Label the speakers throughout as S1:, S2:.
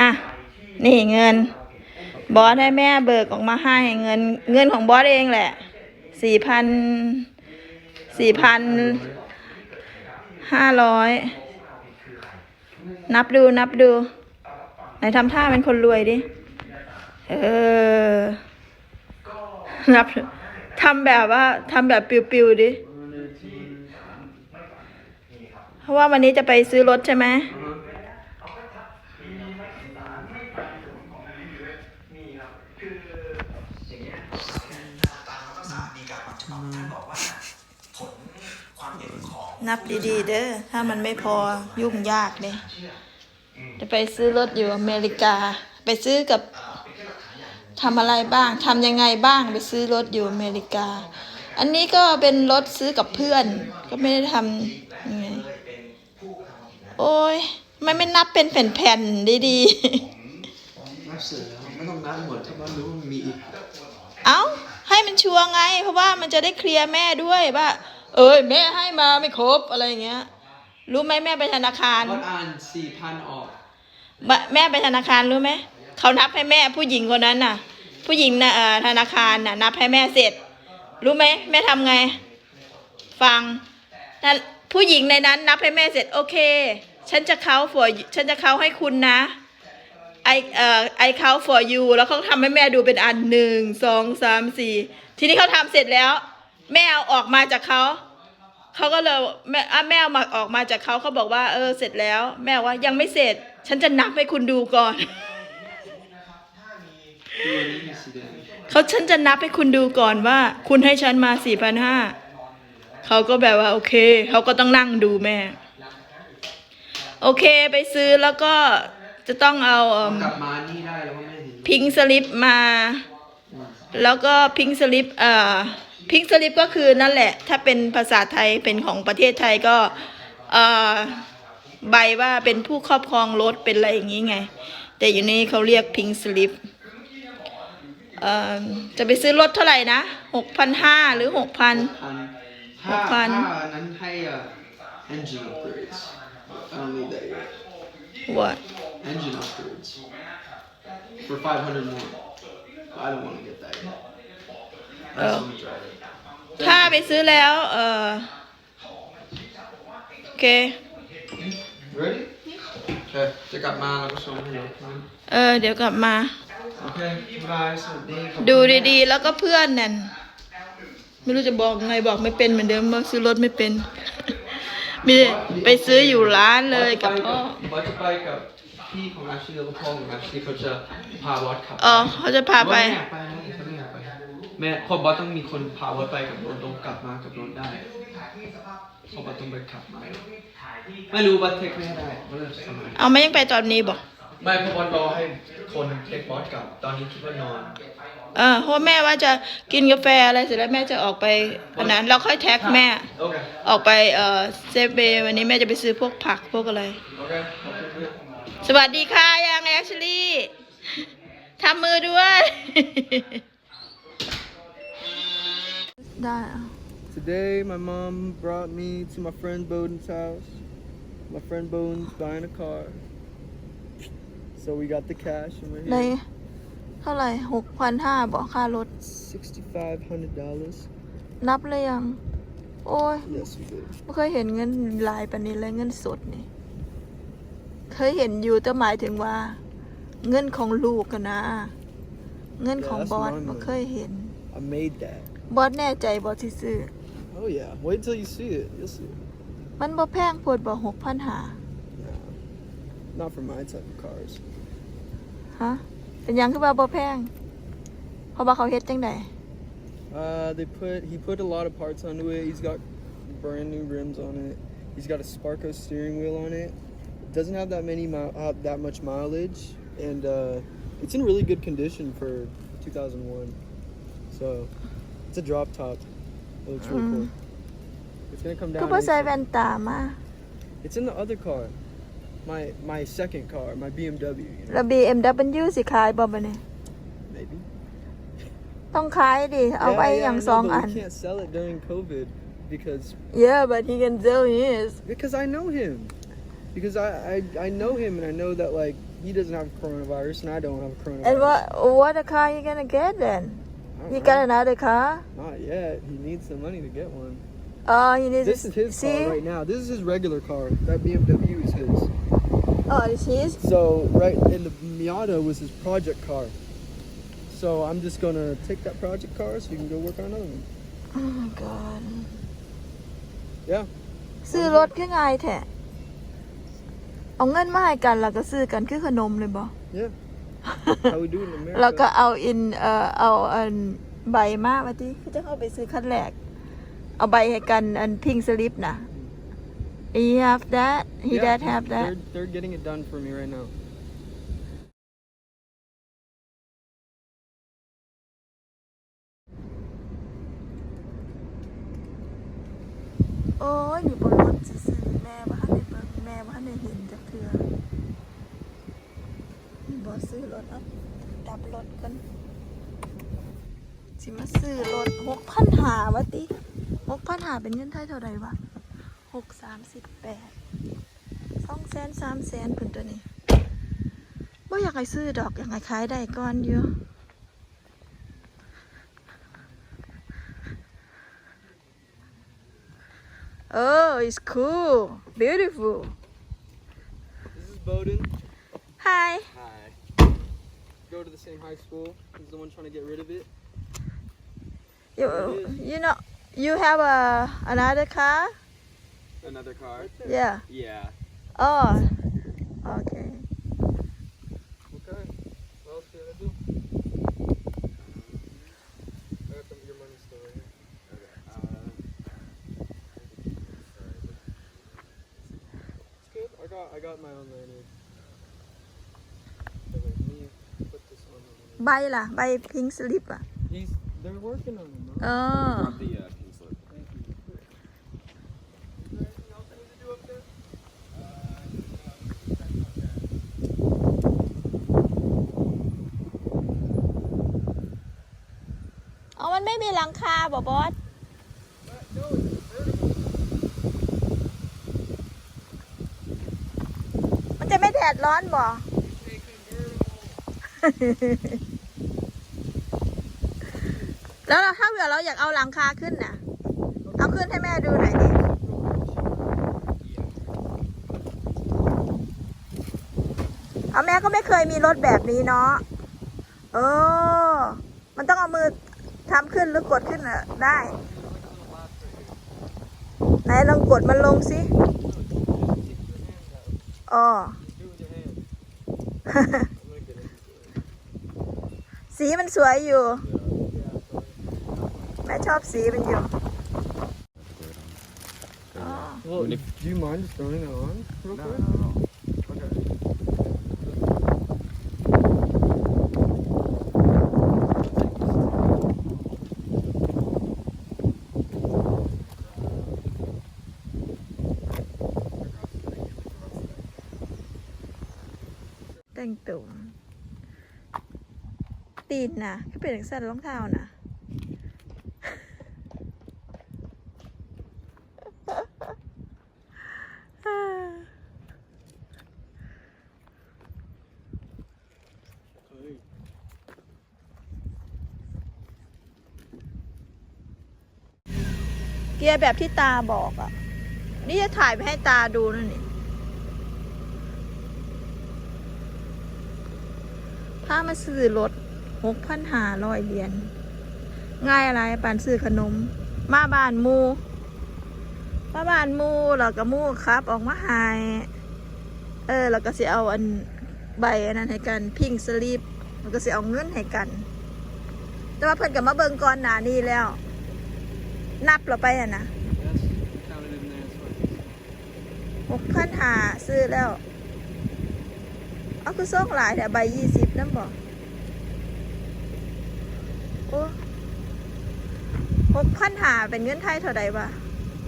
S1: อะ นี่เงิน บอสให้แม่เบิกออกมาให้เงิน เงินของบอสเองแหละสี่พันสี่พันห้าร้อยนับดูนับดู ไหนทำท่าเป็นคนรวยดิ เออ นับทำแบบว่าทำแบบปิวๆดิ เพราะว่าวันนี้จะไปซื้อรถใช่ไหม นับดีๆ เด้อ ถ้ามันไม่พอยุ่งยากเลยจะไปซื้อรถอยู่อเมริกา ไปซื้อกับทำอะไรบ้างทำยังไงบ้างไปซื้อรถอยู่อเมริกา อันนี้ก็เป็นรถซื้อกับเพื่อน ก็ไม่ได้ทำยังไงโอ้ยทำไมไม่นับเป็นแผ่นๆดี
S2: นับเสร็จแล้วไม่ต้องนับหมดถ้าว่ารู้ว่ามีอีก
S1: ๆเอ้าให้มันชัวร์ไง เพราะว่ามันจะได้เคลียร์แม่ด้วยว่า เอ้ยแม่ให้มาไม่ครบอะไรอย่างเงี้ย รู้ไหมแม่ไปธนาคาร
S2: วัดอ่านสี่พันออก
S1: บะแม่ไปธนาคารรู้ไหมเขานับให้แม่ผู้หญิงคนนั้นน่ะ ผู้หญิงนะเอ่อธนาคารน่ะ นับให้แม่เสร็จ รู้ไหมแม่ทำไง ฟังนั่นผู้หญิงในนั้น นับให้แม่เสร็จโอเค ฉันจะเขา for you- ฉันจะเขาให้คุณนะไอเอ่อไอเขา for you แล้วเขาทำให้แม่ดูเป็นอันหนึ่งสองสามสี่ทีนี้เขาทำเสร็จแล้ว แม่เอาออกมาจากเขาเขาก็เลยแม่อะแม่เอามาออกมาจากเขาเขาบอกว่าเออเสร็จแล้ว แม่ว่ายังไม่เสร็จ ฉันจะนับให้คุณดูก่อน
S2: ตัวนี้มีสีแดง
S1: เขาฉันจะนับให้คุณดูก่อนว่า คุณให้ฉันมาสี่พันห้าเขาก็แบบว่า โอเคเขาก็ต้องนั่งดูแม่ โอเคไปซื้อแล้วก็จะต้องเอา
S2: กลับมานี่ได้แล้วว่าไม่เห็น
S1: พิงสลิปมา แล้วก็พิงสลิปเอ่อ พิงสลิปก็คือนั่นแหละ ถ้าเป็นภาษาไทยเป็นของประเทศไทยก็เอ่อใบว่าเป็นผู้ครอบครองรถเป็นอะไรอย่างนี้ไง แต่อยู่นี่เขาเรียกพิงสลิปเอ่อจะไปซื้อรถเท่าไหร่นะหกพันห้าหรือหกพัน
S2: พัน
S1: หกพัน
S2: ถ้าอันนั้นให้อะ engine upgrades I don't need that yet
S1: what
S2: engine upgrades for 500 more But I don't want to get that yet I just want to drive it
S1: ถ้าไปซื้อแล้ว เออโอเค
S2: ready โอเคจะกลับมาแล้วก็ชมให้ดู
S1: เออ เดี๋ยวกลับมา
S2: โอเคบายสวัสดีครับ
S1: ดูดีๆ แล้วก็เพื่อนนั่น ไม่รู้จะบอกไงบอกไม่เป็นเหมือนเดิมบอกซื้อรถไม่เป็น มีไปซื้ออยู่ร้านเลยกับพ่อ
S2: บอสจะไปกับพี่ของอาชีแล้วก็พ่อของอาชีเขาจะพาบอสขับ
S1: อ๋อ เขาจะพาไป
S2: บอสม่อยากไปนะ แม่พอบอสต้องมีคนพาบอสไปกับรถต้องกลับมากับรถได้เพอบอสต้องไปขับมาไม่รู้บอสเทคไม่ได้บอสเลยทำไม
S1: เอาไม่ยังไปตอนนี้บอก
S2: ไม่เพอบอสรอให้คนเทคบอสกลับตอนนี้คิดว่านอน
S1: เออเพราะว่าแม่ว่าจะกินกาแฟอะไรเสร็จแล้วแม่จะออกไปอันนั้นเราค่อยแท็กแม่
S2: โอเค
S1: ออกไปเอ่อเซฟเบย์วันนี้แม่จะไปซื้อพวกผักพวกอะไร
S2: โอเคขอบคุณมาก
S1: สวัสดีค่ะยังแอชลี่ทำมือด้วย ได้
S2: Today, my mom brought me to my friend Bowden's house. My friend Bowden's buying a car. So we got the cash and we're
S1: ได้
S2: here.
S1: เท่าไหร่หกพันห้าบอกค่ารถ
S2: $6,500.
S1: นับเลยยัง โอ้ย
S2: Yes, we did.
S1: ไม่เคยเห็นเงินลายปานนี้เลยเงินสดนี่ เคยเห็นอยู่แต่หมายถึงว่า เงินของลูกกันนะ เงินของ
S2: Yeah, that's
S1: บอส
S2: my
S1: ไม่
S2: money.
S1: เคยเห็น
S2: I made that.
S1: บอสแน่ใจบอสที่ซื้อ
S2: Oh yeah. Wait till you see it. You'll see it.
S1: มันบ่แพงปวดบ่หกพันหา
S2: Nah. Not for my type of cars.
S1: ฮะ เป็นหยังคือว่าบ่แพง เพราะว่าเขาเฮ็ดจังได
S2: Uh, they put he put a lot of parts onto it. He's got brand new rims on it. He's got a Sparco steering wheel on it. It doesn't have that many mi- uh, that much mileage, and uh, it's in really good condition for 2001. So it's a drop top. It looks really cool. It's gonna come
S1: ก็
S2: down.
S1: บ่ใส่
S2: ASAP.
S1: แว่นตามา
S2: It's in the other car, my my second car, my BMW. You know?
S1: แล้ว BMW สิขายบ่บัดนี้
S2: Maybe.
S1: ต้องขายดิ เอาไว้
S2: Yeah, yeah,
S1: อย่าง
S2: I
S1: ส
S2: know,
S1: อง
S2: but
S1: อัน
S2: We can't sell it during COVID because
S1: Yeah but he can sell his
S2: because I know him. because I, I I know him and I know that like he doesn't have coronavirus and I don't have coronavirus.
S1: And what what the car you gonna get then?
S2: I don't
S1: You
S2: know.
S1: got another car?
S2: Not yet. He needs the money to get one.
S1: Oh, you need
S2: This
S1: to
S2: is his
S1: see.
S2: car right now. This is his regular car. That BMW is his.
S1: Oh, this is.
S2: So right, and the Miata was his project car. So I'm just gonna take that project car so he can go work on another one.
S1: Oh my god.
S2: Yeah.
S1: ซื้อรถก็ง่ายแท้เอาเงินมาให้กันแล้วก็ซื้อกันคือขนมเลยบ่
S2: Yeah. How we do it in America.
S1: แล้วก็เอาอินเอ่อเอาอันใบมาว่าติคือจะเข้าไปซื้อคันแรก เอาใบให้กันอันพิงสลิปนะ He have that he
S2: Yeah,
S1: that have that
S2: They're, they're getting it done for me right now.
S1: โอ้ยอยู่บนรถซื่อๆแม่ว่าให้เบิ่งแม่ว่าให้เห็นจักเทื่อ บ่ซื้อรถเอะดับรถกันสิมาซื้อรถหกพันหาวะติหกพันหาเป็นเงินไทยเท่าไหร่วะหกสามสิบแปดสองแสนสามแสนเพิ่นตัวนี้บ่อยากให้ซื้อดอกอยากให้ขายได้ก่อนอยู่ Oh, it's cool. Beautiful.
S2: This is Bowden.
S1: Hi.
S2: Hi. Go to the same high school. He's the one trying to get rid of it.
S1: You, you know, you have a another car?
S3: Another car?
S1: Yeah.
S3: Yeah.
S1: Oh. Okay.
S2: Okay. What else should I do? I got some of your money still right here. Uh, it's good. I got my own lanyard.
S1: ใบล่ะ ใบพิงสลิปอะ
S2: lanyard. He's they're working on him. Huh?
S1: อ๋อ
S3: Drop the uh, pink slip.
S2: Thank you. Is there anything else I need to do up there?
S1: อ๋อมันไม่มีหลังคาบ่บอส
S2: No, it's vertical.
S1: มันจะไม่แดดร้อนบ่ แล้วถ้าเผื่อเราอยากเอาหลังคาขึ้นน่ะ เอาขึ้นให้แม่ดูหน่อยดิเอาแม่ก็ไม่เคยมีรถแบบนี้เนาะ เออ มันต้องเอามือทำขึ้นหรือกดขึ้นอะได้ ไหนลองกดมันลงสิอ๋อ
S2: Do it with your hand. I'm gonna get it.
S1: สีมันสวยอยู่
S2: Yeah, sorry.
S1: แม่ชอบสีมันอยู่อ๋อ
S2: Well,
S3: When if-
S2: do you mind just throwing it on real
S3: No,
S2: quick?
S3: no, no.
S2: Okay.
S1: แต่งตุ่ม ตีนนะก็เป็นอย่างสั้นรองเท้านะเกียร์แบบที่ตาบอกอะ นี่จะถ่ายไปให้ตาดูนั่นนี่พามาซื้อรถ หกพันหาร้อยเหรียญง่ายอะไรปานซื้อขนม มาบ้านมู มาบ้านมูแล้วก็มูครับ ออกมาหาย เออแล้วก็สิเอาอันใบอันนั้นให้กันพิงสลีปแล้วก็สิเอาเงินให้กัน แต่ว่าเพิ่นกับมาเบิงก่อนหนานี้แล้ว นับเราไปอะนะหกพันหาซื้อแล้ว เอาคือส่งหลายแต่ใบยี่สิบนั่นบอก โอ้หกพันหาเป็นเงินไทยเท่าใดวะ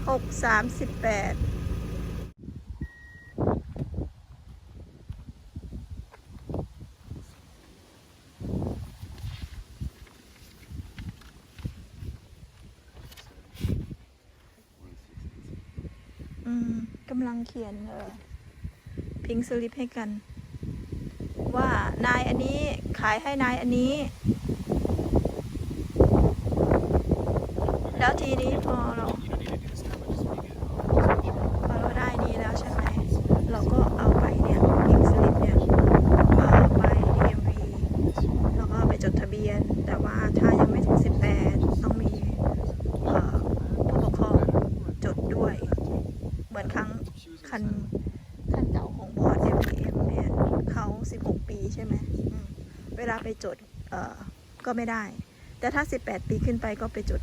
S1: หกสามสิบแปดอืมกำลังเขียนเออพิงสลิปให้กัน ว่านายอันนี้ขายให้นายอันนี้ แล้วทีนี้พอเราพอเราได้นี้แล้วใช่ไหมเราก็เอาไปเนี่ยพิงสลิปเนี่ยเอาไป DMV แล้วก็ไปจดทะเบียน แต่ว่าถ้ายังไม่ถึง 18 ต้องมีผู้ปกครองจดด้วย เหมือนครั้งคันคันเก่าของบอร์ด MPM เนี่ยเขา 16 ปีใช่ไหมมเวลาไปจดเออก็ไม่ได้ แต่ถ้า 18 ปีขึ้นไปก็ไปจด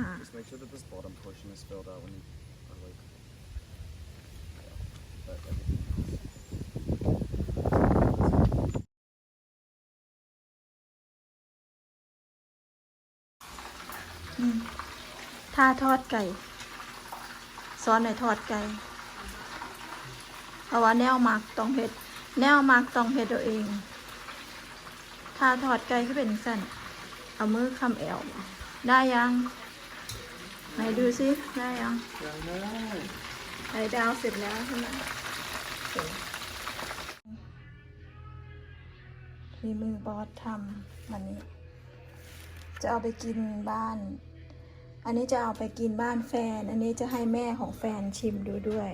S4: have it.
S1: ปัญหา
S4: Just make sure that this bottom portion is filled out when you are like. Yeah, but everything else.
S1: ถ้าทอดไก่ซอสในทอดไก่เพราะว่าแนวมักต้องเผ็ด แนวมักต้องเผ็ดตัวเอง ถ้าทอดไก่ก็เป็นสั้นเอามือคำแอวได้ยัง ไหนดูสิได้ยังไหนดาวเสร็จแล้วใช่ไหมมีมือบอสทำวันนี้ จะเอาไปกินบ้าน อันนี้จะเอาไปกินบ้านแฟน อันนี้จะให้แม่ของแฟนชิมดูด้วย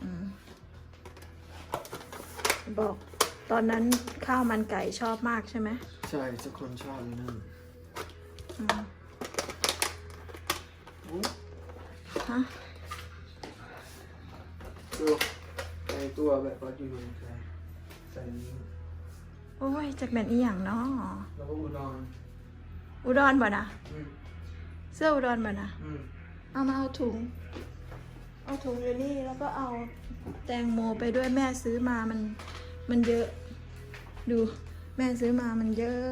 S1: อบอกตอนนั้นข้าวมันไก่ชอบมากใช่ไหม
S2: ใช่ทุกคนชอบเลยนั่น
S1: อ ฮะ
S2: ตัวไอตัวแบบว่าอยู่ในใจใส่นี้
S1: โอ้ยจากแม่นอีหยังเนาะ
S2: แล้วก็อุดร
S1: อุดรบ่นะ
S2: อืม
S1: เสื้ออุดรบ่นะ
S2: อืม
S1: เอามาเอาถุง เอาถุงอยู่นี่แล้วก็เอาแตงโมไปด้วยแม่ซื้อมามันมันเยอะ ดูแม่ซื้อมามันเยอะ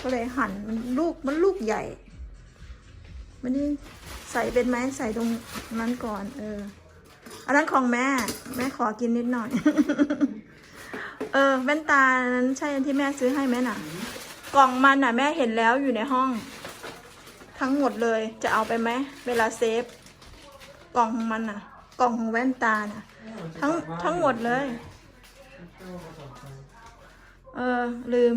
S1: ก็เลยหั่นมันลูกมันลูกใหญ่ ไมันนี่ใส่เป็นไหมใส่ตรงนั้นก่อน เออ อันนั้นของแม่ แม่ขอกินนิดหน่อย เออแว่นตานั้นใช่อันที่แม่ซื้อให้ไหมน่ะ กล่องมันน่ะ แม่เห็นแล้วอยู่ในห้อง ทั้งหมดเลยจะเอาไปไหมเวลาเซฟ กล่องของมันน่ะ กล่องของแว่นตาน่ะ ทั้งทั้งหมดเลย เออ ลืม